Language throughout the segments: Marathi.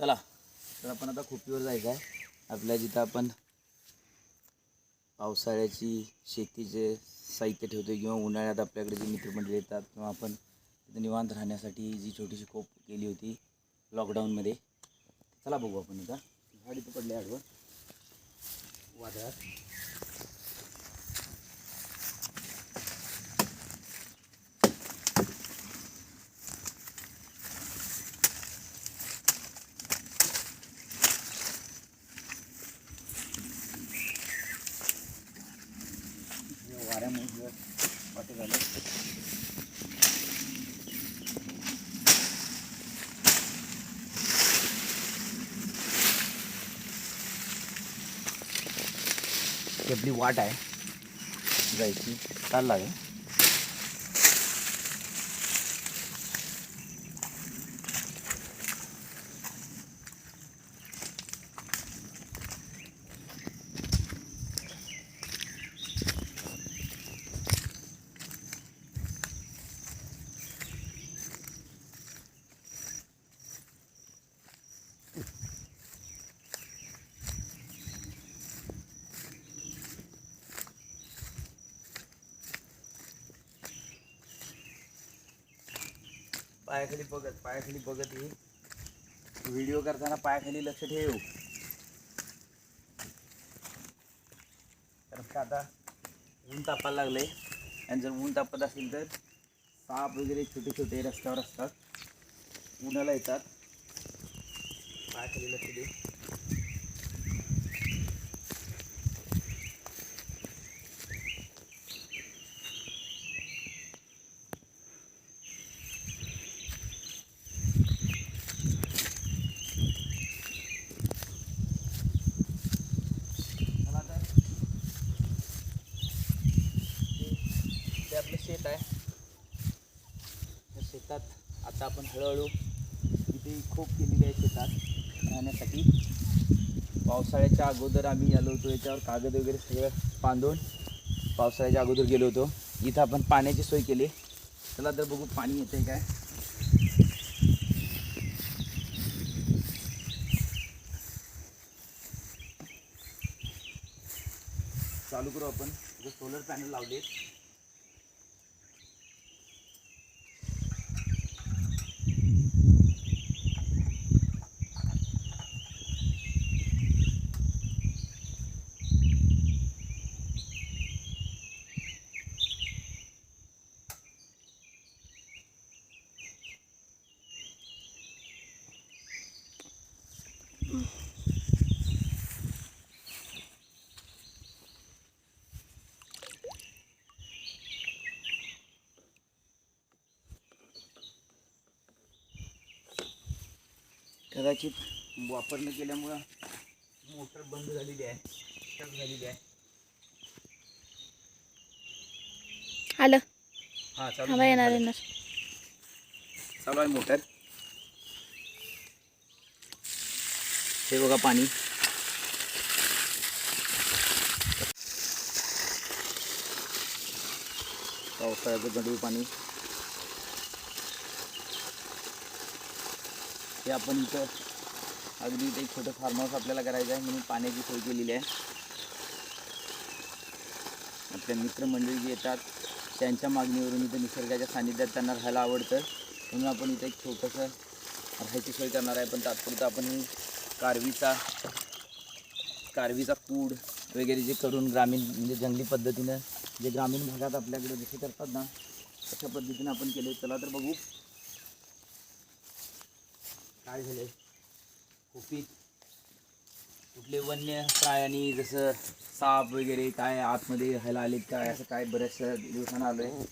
चला. तर आपण आता खोपीवर जायचं आहे. आपल्या जिथं आपण पावसाळ्याची शेतीचे साहित्य ठेवतो किंवा उन्हाळ्यात आपल्याकडे जे मित्रमंडळी येतात किंवा आपण तिथं निवांत राहण्यासाठी जी छोटीशी खोप केली होती लॉकडाऊनमध्ये चला बघू आपण इथं झाडी तर पडले आडवं. वादळात. हे वाऱ्यामुळे वाटे झालं. ही आपली वाट आहे. जायची. चालला आहे. पायाखाली बघत पायाखाली बघत ये व्हिडिओ करताना पायाखाली लक्ष ठेव. कारण का आता ऊन तापायला लागले आणि जर ऊन तापत असेल तर साप वगैरे छोटे छोटे रस्त्यावर असतात. उन्हाला येतात. पायाखाली लक्ष दे मला आता ते ते आपलं शेत आहे त्या शेतात आता आपण हळूहळू इथे खूप केलेली आहे शेतात राहण्यासाठी पावसाळ्याच्या अगोदर आम्ही आलो होतो याच्यावर कागद वगैरे सगळं बांधून पावसाळ्याच्या अगोदर गेलो होतो. इथं आपण पाण्याची सोय केली. चला तर बघू पाणी येते काय. चालू करू आपण. सोलर पॅनल लावले कदाचित वापर न केल्यामुळं मोटर बंद झालेली आहे स्टक झालेली आहे. आलं. हा चालू हवा येणार. येणार. चालू आहे मोटर. हे बघा पाणी. पावसाळ्याचं गढूळ पाणी. हे आपण इथं अगदी इथं एक छोटं फार्म हाऊस आपल्याला करायचं आहे म्हणून पाण्याची सोय केलेली आहे. आपल्या मित्रमंडळी जे येतात त्यांच्या मागणीवरून इथं निसर्गाच्या सानिध्यात त्यांना राहायला आवडतं. म्हणून आपण इथं एक छोटंसं राहायची सोय करणार आहे. पण तात्पुरतं आपण ही कारवीचा कारवीचा कूड वगैरे जे करून ग्रामीण म्हणजे जंगली पद्धतीनं जे ग्रामीण भागात आपल्याकडे जसे करतात ना तशा पद्धतीनं आपण केले चला तर बघू. काय झाले खोपीत कुठले वन्य प्राणी जसं साप वगैरे काय आतमध्ये राहायला आलेत काय असं काय बऱ्याचशा दिवसानं आलो आहे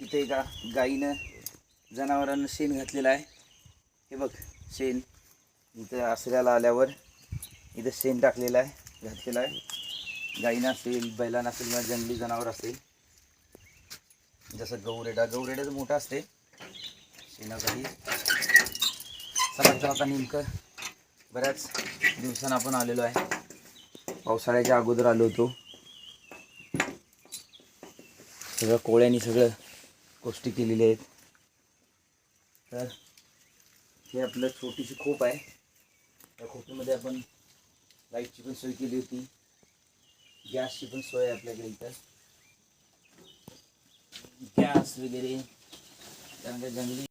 इथे एका गाईनं जनावरांना शेण घातलेलं आहे. हे बघ शेण. इथं आसऱ्याला आल्यावर इथं शेण टाकलेलं आहे घातलेलं आहे. गाईनं असेल बैलांना असेल किंवा जंगली जनावर असेल. जसं गौरेडा. गौरेडाचं मोठं असते शेणासाठी चला आता नेमकं. बऱ्याच दिवसांना आपण आलेलो आहे. पावसाळ्याच्या अगोदर आलो होतो. सगळं कोळ्यांनी सगळं गोष्टी केलेल्या आहेत. तर हे आपलं छोटीशी खोप आहे. त्या खोपीमध्ये आपण लाईटची पण सोय केली होती. गॅसची पण सोय आहे आपल्याकडे इथं. गॅस वगैरे त्यानंतर जंगली